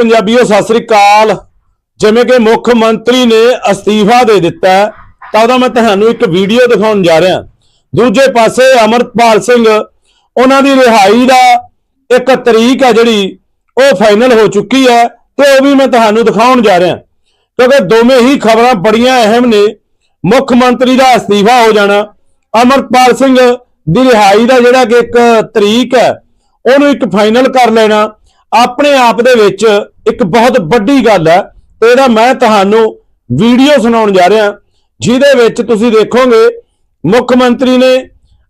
ਪੰਜਾਬੀਓ, ਸਤਿ ਸ੍ਰੀ ਅਕਾਲ। ਜਿਵੇਂ ਕਿ ਮੁੱਖ ਮੰਤਰੀ ਨੇ ਅਸਤੀਫਾ ਦੇ ਦਿੱਤਾ ਤਾਂ ਉਹਦਾ ਮੈਂ ਤੁਹਾਨੂੰ ਇੱਕ ਵੀਡੀਓ ਦਿਖਾਉਣ ਜਾ ਰਿਹਾ। ਦੂਜੇ ਪਾਸੇ ਅਮਰਪਾਲ ਸਿੰਘ, ਉਹਨਾਂ ਦੀ ਰਿਹਾਈ ਦਾ ਇੱਕ ਤਰੀਕ ਹੈ ਜਿਹੜੀ, ਉਹ ਫਾਈਨਲ ਹੋ ਚੁੱਕੀ ਹੈ, ਤੇ ਉਹ ਵੀ ਮੈਂ ਤੁਹਾਨੂੰ ਦਿਖਾਉਣ ਜਾ ਰਿਹਾ। ਕਿਉਂਕਿ ਦੋਵੇਂ ਹੀ ਖਬਰਾਂ ਬੜੀਆਂ ਅਹਿਮ ਨੇ, ਮੁੱਖ ਮੰਤਰੀ ਦਾ ਅਸਤੀਫਾ ਹੋ ਜਾਣਾ, ਅਮਰਪਾਲ ਸਿੰਘ ਦੀ ਰਿਹਾਈ ਦਾ ਜਿਹੜਾ ਕਿ ਇੱਕ ਤਰੀਕ ਹੈ, ਉਹਨੂੰ ਇੱਕ ਫਾਈਨਲ ਕਰ ਲੈਣਾ। ਆਪਣੇ ਆਪ ਦੇ ਵਿੱਚ ਇੱਕ ਬਹੁਤ ਵੱਡੀ ਗੱਲ ਹੈ। ਤੇ ਇਹਦਾ ਮੈਂ ਤੁਹਾਨੂੰ ਵੀਡੀਓ ਸੁਣਾਉਣ ਜਾ ਰਿਹਾ। ਜਿਹਦੇ ਵਿੱਚ ਤੁਸੀਂ ਦੇਖੋਗੇ, ਮੁੱਖ ਮੰਤਰੀ ਨੇ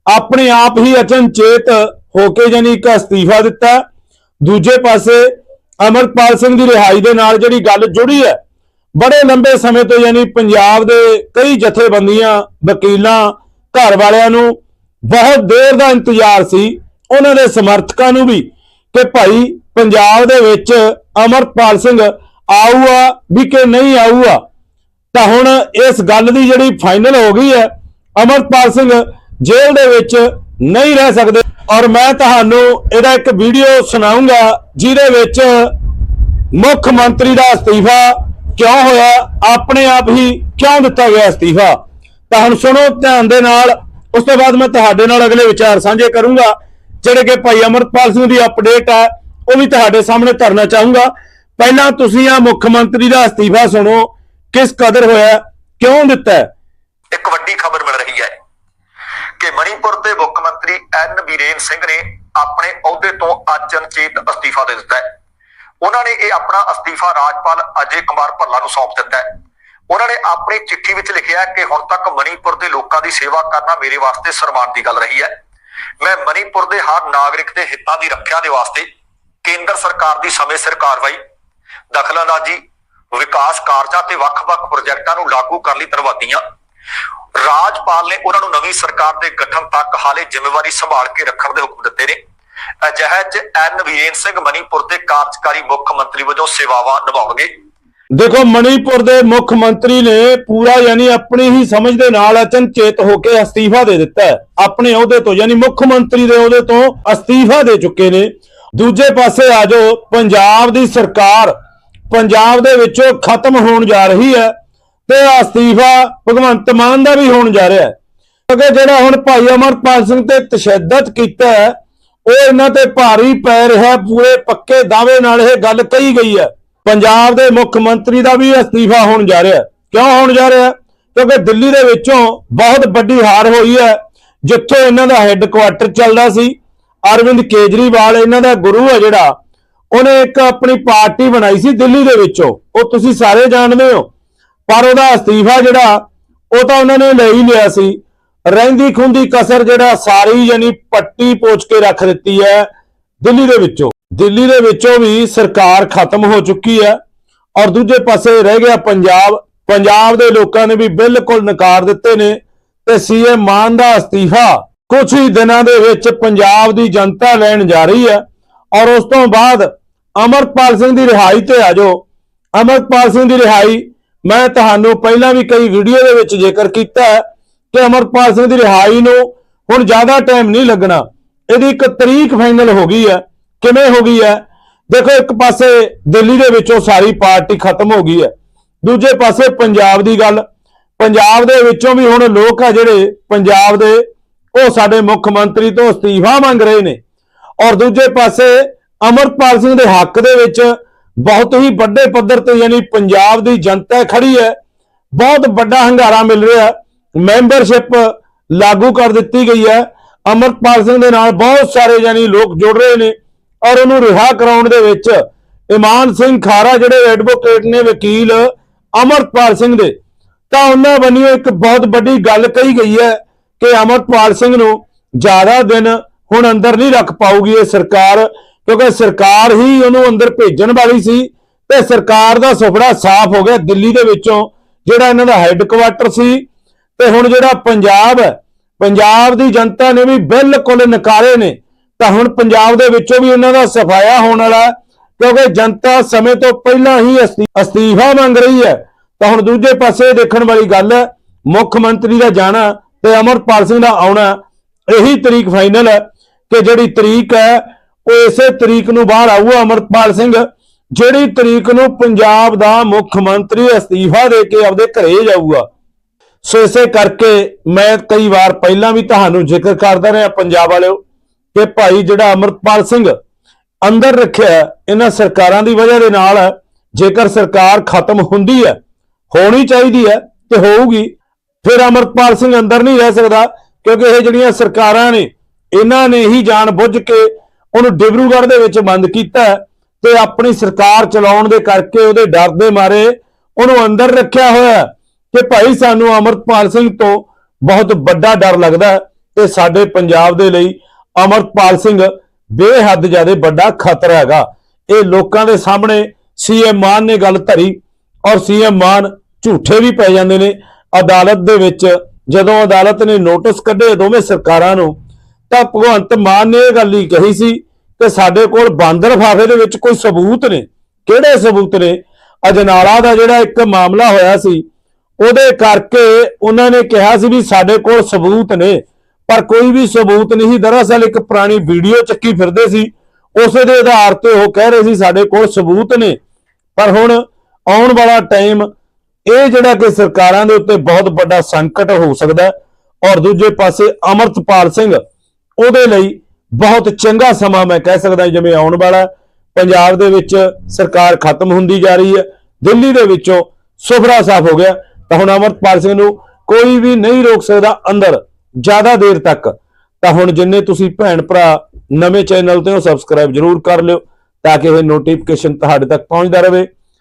ਆਪਣੇ ਆਪ ਹੀ ਅਚਨਚੇਤ ਹੋ ਕੇ ਜਾਨੀ ਇੱਕ ਅਸਤੀਫਾ ਦਿੱਤਾ। ਦੂਜੇ ਪਾਸੇ ਅਮਰਪਾਲ ਸਿੰਘ ਦੀ ਰਿਹਾਈ ਦੇ ਨਾਲ ਜਿਹੜੀ ਗੱਲ ਜੁੜੀ ਹੈ, ਬੜੇ ਲੰਬੇ ਸਮੇਂ ਤੋਂ ਯਾਨੀ ਪੰਜਾਬ ਦੇ ਕਈ ਜਥੇਬੰਦੀਆਂ, ਵਕੀਲਾਂ, ਘਰ ਵਾਲਿਆਂ ਨੂੰ ਬਹੁਤ ਦੇਰ ਦਾ ਇੰਤਜ਼ਾਰ ਸੀ। ਉਹਨਾਂ ਦੇ ਸਮਰਥਕਾਂ ਨੂੰ ਵੀ ਕਿ ਭਾਈ ਪੰਜਾਬ ਦੇ ਵਿੱਚ ਅਮਰਪਾਲ ਸਿੰਘ ਆਊਗਾ ਵੀ ਕਿ ਨਹੀਂ ਆਊਗਾ, ਤਾਂ ਹੁਣ ਇਸ ਗੱਲ ਦੀ ਜਿਹੜੀ ਫਾਈਨਲ ਹੋ ਗਈ ਹੈ, ਅਮਰਪਾਲ ਸਿੰਘ ਜੇਲ੍ਹ ਦੇ ਵਿੱਚ ਨਹੀਂ ਰਹਿ ਸਕਦੇ। ਔਰ ਮੈਂ ਤੁਹਾਨੂੰ ਇਹਦਾ ਇੱਕ ਵੀਡੀਓ ਸੁਣਾਉਂਗਾ ਜਿਹਦੇ ਵਿੱਚ ਮੁੱਖ ਮੰਤਰੀ ਦਾ ਅਸਤੀਫਾ ਕਿਉਂ ਹੋਇਆ, ਆਪਣੇ ਆਪ ਹੀ ਕਿਉਂ ਦਿੱਤਾ ਗਿਆ ਅਸਤੀਫਾ। ਤਾਂ ਹੁਣ ਸੁਣੋ ਧਿਆਨ ਦੇ ਨਾਲ, ਉਸ ਤੋਂ ਬਾਅਦ ਮੈਂ ਤੁਹਾਡੇ ਨਾਲ ਅਗਲੇ ਵਿਚਾਰ ਸਾਂਝੇ ਕਰੂੰਗਾ, ਜਿਹੜੇ ਕਿ ਭਾਈ ਅਮਰਪਾਲ ਸਿੰਘ ਦੀ ਅਪਡੇਟ ਹੈ ਉਹ ਵੀ ਤੁਹਾਡੇ ਸਾਹਮਣੇ ਧਰਨਾ ਚਾਹੂੰਗਾ। ਪਹਿਲਾਂ ਤੁਸੀਂ ਆ ਮੁੱਖ ਮੰਤਰੀ ਦਾ ਅਸਤੀਫਾ ਸੁਣੋ। ਕਿਸ ਕਦਰ ਹੋਇਆ, ਕਿਉਂ ਦਿੱਤਾ? ਇੱਕ ਵੱਡੀ ਖਬਰ ਮਿਲ ਰਹੀ ਹੈ ਕਿ ਮਣੀਪੁਰ ਦੇ ਮੁੱਖ ਮੰਤਰੀ ਐਨ ਬੀਰੇਨ ਸਿੰਘ ਨੇ ਆਪਣੇ ਅਹੁਦੇ ਤੋਂ ਅਚਨਚੇਤ ਅਸਤੀਫਾ ਦੇ ਦਿੱਤਾ ਹੈ। ਉਹਨਾਂ ਨੇ ਇਹ ਆਪਣਾ ਅਸਤੀਫਾ ਰਾਜਪਾਲ ਅਜੇ ਕੁਮਾਰ ਭੱਲਾ ਨੂੰ ਸੌਂਪ ਦਿੱਤਾ ਹੈ। ਉਹਨਾਂ ਨੇ ਆਪਣੀ ਚਿੱਠੀ ਵਿੱਚ ਲਿਖਿਆ ਕਿ ਹੁਣ ਤੱਕ ਮਣੀਪੁਰ ਦੇ ਲੋਕਾਂ ਦੀ ਸੇਵਾ ਕਰਨਾ ਮੇਰੇ ਵਾਸਤੇ ਸਨਮਾਨ ਦੀ ਗੱਲ ਰਹੀ ਹੈ। ਮੈਂ ਮਣੀਪੁਰ ਦੇ ਹਰ ਨਾਗਰਿਕ ਦੇ ਹਿੱਤਾਂ ਦੀ ਰੱਖਿਆ ਦੇ ਵਾਸਤੇ ਕੇਂਦਰ ਸਰਕਾਰ ਦੀ ਸਮੇਂ ਸਿਰ ਕਾਰਵਾਈ, ਦਖਲਅੰਦਾਜ਼ੀ, ਵਿਕਾਸ ਕਾਰਜਾਂ ਤੇ ਵੱਖ-ਵੱਖ ਪ੍ਰੋਜੈਕਟਾਂ ਨੂੰ ਲਾਗੂ ਕਰਨ ਲਈ ਧੰਨਵਾਦੀਆਂ। ਰਾਜਪਾਲ ਨੇ ਉਹਨਾਂ ਨੂੰ ਨਵੀਂ ਸਰਕਾਰ ਦੇ ਗਠਨ ਤੱਕ ਹਾਲੇ ਜ਼ਿੰਮੇਵਾਰੀ ਸੰਭਾਲ ਕੇ ਰੱਖਣ ਦੇ ਹੁਕਮ ਦਿੱਤੇ ਨੇ। ਅਜਿਹੇ ਚ ਐਨ ਵੀਰੇਨ ਸਿੰਘ ਮਣੀਪੁਰ ਦੇ ਕਾਰਜਕਾਰੀ ਮੁੱਖ ਮੰਤਰੀ ਵਜੋਂ ਸੇਵਾਵਾਂ ਨਿਭਾਉਣਗੇ। ਦੇਖੋ, ਮਣੀਪੁਰ ਦੇ ਮੁੱਖ ਮੰਤਰੀ ਨੇ ਪੂਰਾ ਯਾਨੀ ਆਪਣੀ ਹੀ ਸਮਝ ਦੇ ਨਾਲ ਅਚਨਚੇਤ ਹੋ ਕੇ ਅਸਤੀਫਾ ਦੇ ਦਿੱਤਾ ਆਪਣੇ ਅਹੁਦੇ ਤੋਂ, ਯਾਨੀ ਮੁੱਖ ਮੰਤਰੀ ਦੇ ਅਹੁਦੇ ਤੋਂ ਅਸਤੀਫਾ ਦੇ ਚੁੱਕੇ ਨੇ। ਦੂਜੇ ਪਾਸੇ ਆ ਜਾਓ, ਪੰਜਾਬ ਦੀ ਸਰਕਾਰ ਪੰਜਾਬ ਦੇ ਵਿੱਚੋਂ ਖਤਮ ਹੋਣ ਜਾ ਰਹੀ ਹੈ ਤੇ ਅਸਤੀਫਾ ਭਗਵੰਤ ਮਾਨ ਦਾ ਵੀ ਹੋਣ ਜਾ ਰਿਹਾ ਹੈ। ਕਿਉਂਕਿ ਜਿਹੜਾ ਹੁਣ ਭਾਈ ਅਮਰਪਾਲ ਸਿੰਘ ਤੇ ਤਸ਼ੱਦਦ ਕੀਤਾ ਹੈ, ਉਹ ਇਹਨਾਂ ਤੇ ਭਾਰੀ ਪੈ ਰਿਹਾ ਪੂਰੇ ਪੱਕੇ ਦਾਅਵੇ ਨਾਲ ਇਹ ਗੱਲ ਕਹੀ ਗਈ ਹੈ। ਪੰਜਾਬ ਦੇ ਮੁੱਖ ਮੰਤਰੀ ਦਾ ਵੀ ਅਸਤੀਫਾ ਹੋਣ ਜਾ ਰਿਹਾ ਕਿਉਂ ਹੋਣ ਜਾ ਰਿਹਾ ਕਿਉਂਕਿ ਦਿੱਲੀ ਦੇ ਵਿੱਚੋਂ ਬਹੁਤ ਵੱਡੀ ਹਾਰ ਹੋਈ ਹੈ, ਜਿੱਥੋਂ ਇਹਨਾਂ ਦਾ ਹੈੱਡਕੁਆਟਰ ਚੱਲਦਾ ਸੀ। ਅਰਵਿੰਦ ਕੇਜਰੀਵਾਲ ਇਹਨਾਂ ਦਾ ਗੁਰੂ ਹੈ ਜਿਹੜਾ, ਉਹਨੇ ਇੱਕ ਆਪਣੀ ਪਾਰਟੀ ਬਣਾਈ ਸੀ ਦਿੱਲੀ ਦੇ ਵਿੱਚੋਂ। ਉਹ ਤੁਸੀਂ ਸਾਰੇ ਜਾਣਦੇ ਹੋ। ਪਰ ਉਹਦਾ ਅਸਤੀਫਾ ਜਿਹੜਾ, ਉਹ ਤਾਂ ਉਹਨਾਂ ਨੇ ਲੈ ਹੀ ਲਿਆ ਸੀ। ਰਹਿੰਦੀ ਖੁੰਦੀ ਕਸਰ ਜਿਹੜਾ, ਸਾਰੀ ਯਾਨੀ ਪੱਟੀ ਪੋਚ ਕੇ ਰੱਖ ਦਿੱਤੀ ਹੈ ਦਿੱਲੀ ਦੇ ਵਿੱਚੋਂ। ਦਿੱਲੀ ਦੇ ਵਿੱਚੋਂ ਵੀ ਸਰਕਾਰ ਖਤਮ ਹੋ ਚੁੱਕੀ ਹੈ ਔਰ ਦੂਜੇ ਪਾਸੇ ਰਹਿ ਗਿਆ ਪੰਜਾਬ। ਪੰਜਾਬ ਦੇ ਲੋਕਾਂ ਨੇ ਵੀ ਬਿਲਕੁਲ ਨਕਾਰ ਦਿੱਤੇ ਨੇ ਤੇ ਸੀਐਮ ਮਾਨ ਦਾ ਅਸਤੀਫਾ ਕੁਝ ਹੀ ਦਿਨਾਂ ਦੇ ਵਿੱਚ ਪੰਜਾਬ ਦੀ ਜਨਤਾ ਲੈਣ ਜਾ ਰਹੀ ਹੈ ਔਰ ਉਸ ਤੋਂ ਬਾਅਦ ਅਮਰਪਾਲ ਸਿੰਘ ਦੀ ਰਿਹਾਈ ਤੇ ਆ ਜਾਓ। ਅਮਰਪਾਲ ਸਿੰਘ ਦੀ ਰਿਹਾਈ ਮੈਂ ਤੁਹਾਨੂੰ ਪਹਿਲਾਂ ਵੀ ਕਈ ਵੀਡੀਓ ਦੇ ਵਿੱਚ ਜ਼ਿਕਰ ਕੀਤਾ ਹੈ ਕਿ ਅਮਰਪਾਲ ਸਿੰਘ ਦੀ ਰਿਹਾਈ ਨੂੰ ਹੁਣ ਜ਼ਿਆਦਾ ਟਾਈਮ ਨਹੀਂ ਲੱਗਣਾ। ਇਹਦੀ ਇੱਕ ਤਰੀਕ ਫਾਈਨਲ ਹੋ ਗਈ ਹੈ। ਕਿਵੇਂ ਹੋ ਗਈ ਹੈ? ਦੇਖੋ, ਇੱਕ ਪਾਸੇ ਦਿੱਲੀ ਦੇ ਵਿੱਚੋਂ ਸਾਰੀ ਪਾਰਟੀ ਖਤਮ ਹੋ ਗਈ ਹੈ। ਦੂਜੇ ਪਾਸੇ ਪੰਜਾਬ ਦੀ ਗੱਲ। ਪੰਜਾਬ ਦੇ ਵਿੱਚੋਂ ਵੀ ਹੁਣ ਲੋਕ ਆ ਜਿਹੜੇ ਪੰਜਾਬ ਦੇ ਉਹ ਸਾਡੇ ਮੁੱਖ ਮੰਤਰੀ ਤੋਂ ਅਸਤੀਫਾ ਮੰਗ ਰਹੇ ਨੇ। ਔਰ ਦੂਜੇ ਪਾਸੇ ਅਮਰਪਾਲ ਸਿੰਘ ਦੇ ਹੱਕ ਦੇ ਵਿੱਚ ਬਹੁਤ ਹੀ ਵੱਡੇ ਪੱਧਰ ਤੇ ਯਾਨੀ ਪੰਜਾਬ ਦੀ ਜਨਤਾ ਖੜੀ ਹੈ। ਬਹੁਤ ਵੱਡਾ ਹੰਗਾਰਾ ਮਿਲ ਰਿਹਾ। ਮੈਂਬਰਸ਼ਿਪ ਲਾਗੂ ਕਰ ਦਿੱਤੀ ਗਈ ਹੈ। ਅਮਰਪਾਲ ਸਿੰਘ ਦੇ ਨਾਲ ਬਹੁਤ ਸਾਰੇ ਯਾਨੀ ਲੋਕ ਜੁੜ ਰਹੇ ਨੇ। ਔਰ ਉਹਨੂੰ ਰਿਹਾ ਕਰਾਉਣ ਦੇ ਵਿੱਚ ਇਮਾਨ ਸਿੰਘ ਖਾਰਾ ਜਿਹੜੇ ਐਡਵੋਕੇਟ ਨੇ ਵਕੀਲ ਅਮਰਪਾਲ ਸਿੰਘ ਦੇ, ਤਾਂ ਉਹਨਾਂ ਵੱਲੋਂ ਇੱਕ ਬਹੁਤ ਵੱਡੀ ਗੱਲ ਕਹੀ ਗਈ ਹੈ ਕਿ ਅਮਰਪਾਲ ਸਿੰਘ ਨੂੰ ਜ਼ਿਆਦਾ ਦਿਨ ਹੁਣ ਅੰਦਰ ਨਹੀਂ ਰੱਖ ਪਾਊਗੀ ਇਹ ਸਰਕਾਰ, ਕਿਉਂਕਿ ਸਰਕਾਰ ਹੀ ਉਹਨੂੰ ਅੰਦਰ ਭੇਜਣ ਵਾਲੀ ਸੀ ਤੇ ਸਰਕਾਰ ਦਾ ਸੁਪਨਾ ਸਾਫ਼ ਹੋ ਗਿਆ ਦਿੱਲੀ ਦੇ ਵਿੱਚੋਂ, ਜਿਹੜਾ ਇਹਨਾਂ ਦਾ ਹੈੱਡਕੁਆਟਰ ਸੀ। ਤੇ ਹੁਣ ਜਿਹੜਾ ਪੰਜਾਬ ਹੈ, ਪੰਜਾਬ ਦੀ ਜਨਤਾ ਨੇ ਵੀ ਬਿਲਕੁਲ ਨਕਾਰੇ ਨੇ। ਤਾਂ ਹੁਣ ਪੰਜਾਬ ਦੇ ਵਿੱਚੋਂ ਵੀ ਉਹਨਾਂ ਦਾ ਸਫਾਇਆ ਹੋਣ ਵਾਲਾ ਕਿਉਂਕਿ ਜਨਤਾ ਸਮੇਂ ਤੋਂ ਪਹਿਲਾਂ ਹੀ ਅਸਤੀ- ਅਸਤੀਫਾ ਮੰਗ ਰਹੀ ਹੈ। ਤਾਂ ਹੁਣ ਦੂਜੇ ਪਾਸੇ ਦੇਖਣ ਵਾਲੀ ਗੱਲ ਹੈ, ਮੁੱਖ ਮੰਤਰੀ ਦਾ ਜਾਣਾ ਤੇ ਅਮਰਪਾਲ ਸਿੰਘ ਦਾ ਆਉਣਾ ਇਹੀ ਤਰੀਕ ਫਾਈਨਲ ਹੈ ਕਿ ਜਿਹੜੀ ਤਰੀਕ ਹੈ, ਉਹ ਇਸੇ ਤਰੀਕ ਨੂੰ ਬਾਹਰ ਆਊਗਾ ਅਮਰਪਾਲ ਸਿੰਘ, ਜਿਹੜੀ ਤਰੀਕ ਨੂੰ ਪੰਜਾਬ ਦਾ ਮੁੱਖ ਮੰਤਰੀ ਅਸਤੀਫਾ ਦੇ ਕੇ ਆਪਦੇ ਘਰੇ ਜਾਊਗਾ। ਸੋ ਇਸੇ ਕਰਕੇ ਮੈਂ ਕਈ ਵਾਰ ਪਹਿਲਾਂ ਵੀ ਤੁਹਾਨੂੰ ਜ਼ਿਕਰ ਕਰਦਾ ਰਿਹਾ ਪੰਜਾਬ ਵਾਲਿਓ ਕਿ ਭਾਈ ਜਿਹੜਾ ਅਮਰਪਾਲ ਸਿੰਘ ਅੰਦਰ ਰੱਖਿਆ ਇਹਨਾਂ ਸਰਕਾਰਾਂ ਦੀ ਵਜ੍ਹਾ ਦੇ ਨਾਲ ਜੇਕਰ ਸਰਕਾਰ ਖਤਮ ਹੁੰਦੀ ਹੈ, ਹੋਣੀ ਚਾਹੀਦੀ ਹੈ ਤੇ ਹੋਊਗੀ। ਫਿਰ ਅਮਰਪਾਲ ਸਿੰਘ ਅੰਦਰ ਨਹੀਂ ਰਹਿ ਸਕਦਾ, ਕਿਉਂਕਿ ਇਹ ਜਿਹੜੀਆਂ ਸਰਕਾਰਾਂ ਨੇ, ਇਹਨਾਂ ਨੇ ਹੀ ਜਾਣ ਬੁੱਝ ਕੇ ਉਹਨੂੰ ਡਿਬਰੂਗੜ੍ਹ ਦੇ ਵਿੱਚ ਬੰਦ ਕੀਤਾ ਹੈ ਤੇ ਆਪਣੀ ਸਰਕਾਰ ਚਲਾਉਣ ਦੇ ਕਰਕੇ ਉਹਦੇ ਡਰ ਦੇ ਮਾਰੇ ਉਹਨੂੰ ਅੰਦਰ ਰੱਖਿਆ ਹੋਇਆ ਕਿ ਭਾਈ ਸਾਨੂੰ ਅਮਰਪਾਲ ਸਿੰਘ ਤੋਂ ਬਹੁਤ ਵੱਡਾ ਡਰ ਲੱਗਦਾ ਹੈ ਤੇ ਸਾਡੇ ਪੰਜਾਬ ਦੇ ਲਈ ਅਮਰਪਾਲ ਸਿੰਘ ਬੇਹੱਦ ਜ਼ਿਆਦਾ ਵੱਡਾ ਖਤਰਾ ਹੈਗਾ। ਇਹ ਲੋਕਾਂ ਦੇ ਸਾਹਮਣੇ ਸੀਐਮ ਮਾਨ ਨੇ ਗੱਲ ਧਰੀ ਔਰ ਸੀਐਮ ਮਾਨ ਝੂਠੇ ਵੀ ਪੈ ਜਾਂਦੇ ਨੇ। ਅਦਾਲਤ ਦੇ ਵਿੱਚ, ਜਦੋਂ ਅਦਾਲਤ ਨੇ ਨੋਟਿਸ ਕੱਢੇ ਦੋਵੇਂ ਸਰਕਾਰਾਂ ਨੂੰ, ਤਾਂ ਭਗਵੰਤ ਮਾਨ ਨੇ ਇਹ ਗੱਲ ਹੀ ਕਹੀ ਸੀ ਕਿ ਸਾਡੇ ਕੋਲ ਬਾਂਦਰ ਫਾਫੇ ਦੇ ਵਿੱਚ ਕੋਈ ਸਬੂਤ ਨੇ। ਕਿਹੜੇ ਸਬੂਤ ਨੇ? ਅਜਨਾਲਾ ਦਾ ਜਿਹੜਾ ਇੱਕ ਮਾਮਲਾ ਹੋਇਆ ਸੀ, ਉਹਦੇ ਕਰਕੇ ਉਹਨਾਂ ਨੇ ਕਿਹਾ ਸੀ ਵੀ ਸਾਡੇ ਕੋਲ ਸਬੂਤ ਨੇ, ਪਰ ਕੋਈ ਵੀ ਸਬੂਤ ਨਹੀਂ। ਦਰਅਸਲ ਇੱਕ ਪੁਰਾਣੀ ਵੀਡੀਓ ਚੱਕੀ ਫਿਰਦੇ ਸੀ, ਉਸੇ ਦੇ ਆਧਾਰ ਤੇ ਉਹ ਕਹਿ ਰਹੇ ਸੀ ਸਾਡੇ ਕੋਲ ਸਬੂਤ ਨੇ। ਪਰ ਹੁਣ ਆਉਣ ਵਾਲਾ ਟਾਈਮ ਇਹ ਜਿਹੜਾ ਕਿ ਸਰਕਾਰਾਂ ਦੇ ਉੱਤੇ ਬਹੁਤ ਵੱਡਾ ਸੰਕਟ ਹੋ ਸਕਦਾ ਔਰ ਦੂਜੇ ਪਾਸੇ ਅਮਰਤਪਾਲ ਸਿੰਘ, ਉਹਦੇ ਲਈ ਬਹੁਤ ਚੰਗਾ ਸਮਾਂ ਮੈਂ ਕਹਿ ਸਕਦਾ ਜਿਵੇਂ ਆਉਣ ਵਾਲਾ ਪੰਜਾਬ ਦੇ ਵਿੱਚ ਸਰਕਾਰ ਖਤਮ ਹੁੰਦੀ ਜਾ ਰਹੀ ਹੈ। ਦਿੱਲੀ ਦੇ ਵਿੱਚੋਂ ਸੁਫਰਾ ਸਾਫ਼ ਹੋ ਗਿਆ। ਤਾਂ ਹੁਣ ਅਮਰਤਪਾਲ ਸਿੰਘ ਨੂੰ ਕੋਈ ਵੀ ਨਹੀਂ ਰੋਕ ਸਕਦਾ ਅੰਦਰ, ਜ਼ਿਆਦਾ ਦੇਰ ਤੱਕ। ਤਾਂ ਹੁਣ ਜਿੰਨੇ ਤੁਸੀਂ ਭੈਣ ਭਰਾ ਨਵੇਂ ਚੈਨਲ ਤੇ ਹੋ ਸਬਸਕ੍ਰਾਈਬ ਜਰੂਰ ਕਰ ਲਿਓ, ਤਾਂ ਕਿ ਇਹ ਨੋਟੀਫਿਕੇਸ਼ਨ ਤੁਹਾਡੇ ਤੱਕ ਪਹੁੰਚਦਾ ਰਹੇ।